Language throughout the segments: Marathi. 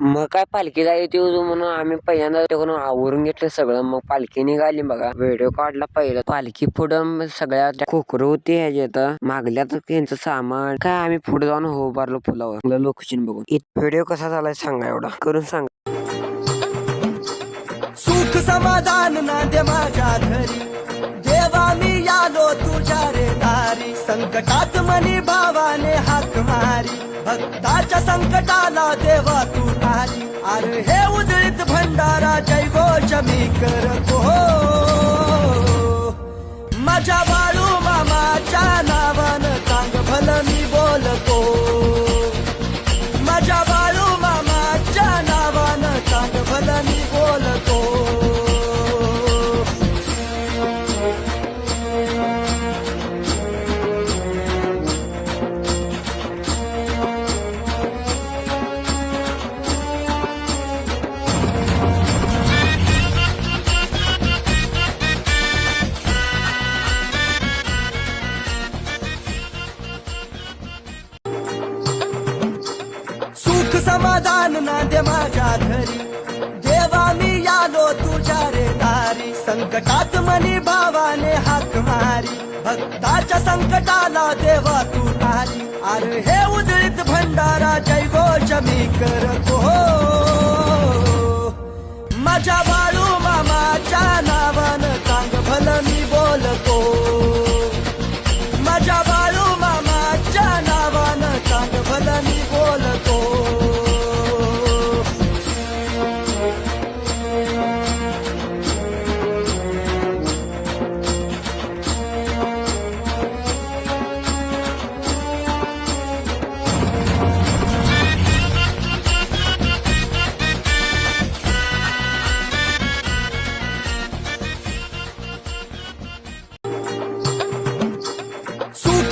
मग काय पालखी येते होतो म्हणून आम्ही पहिल्यांदा तिकडून आवरून घेतलं सगळं. मग पालखी निघाली बघा. व्हिडिओ काढला पहिला. पालखी पुढं सगळ्या खोकर होती ह्याच्यात. मागल्यात त्यांचं सामान. काय आम्ही पुढे जाऊन हो बारलो फुलावर लोकेशन बघून. व्हिडिओ कसा झालाय सांगा एवढा. करून सांगा. सुख समाधान नांदे माझ्या घरी. देवा मी आलो तुझ्या रे दारी. संकटात मनी भावाने हाक मारी. भक्ताच्या संकटाला देवा तू आली अरे हे उदळीत भंडारा जय गोष मी करत. समाधान ना दे माझ्या घरी. देवा मी आलो तुझ्या रे दारी. संकटात मनी भावाने हाक मारी. भक्ताच्या संकटाला देवा तू आली अरे हे उदळीत भंडारा जय घोष मी करतो.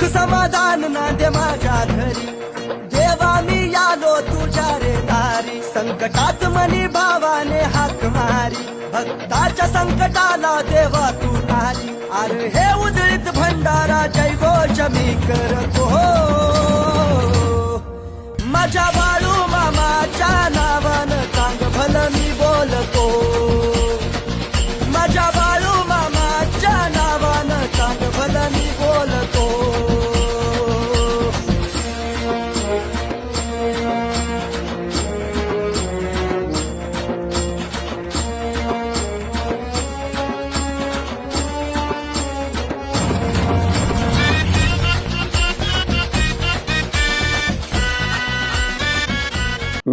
समाधान समाधान दे माझ्या घरी. देवा मी आलो तुझ्या रे दारी. संकटात मनी भावाने हाक मारी. भक्ताच्या संकटाला देवा तू नारी. अरे हे उदळीत भंडारा जय घोष मी करतो.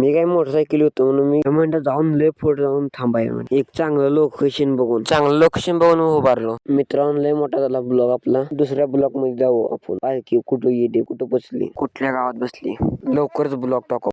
मी काय मोटरसायकल होतो म्हणून मी म्हणलं जाऊन लय पुढे जाऊन थांबाय म्हणजे एक चांगलं लोकेशन बघून. चांगलं लोकेशन बघून उभारलो. मित्रांनो लय मोठा झाला ब्लॉग आपला. दुसऱ्या ब्लॉगमध्ये जाऊ आपण. कुठं येते कुठं बसली? कुठल्या गावात बसली? लवकरच ब्लॉग टाकू.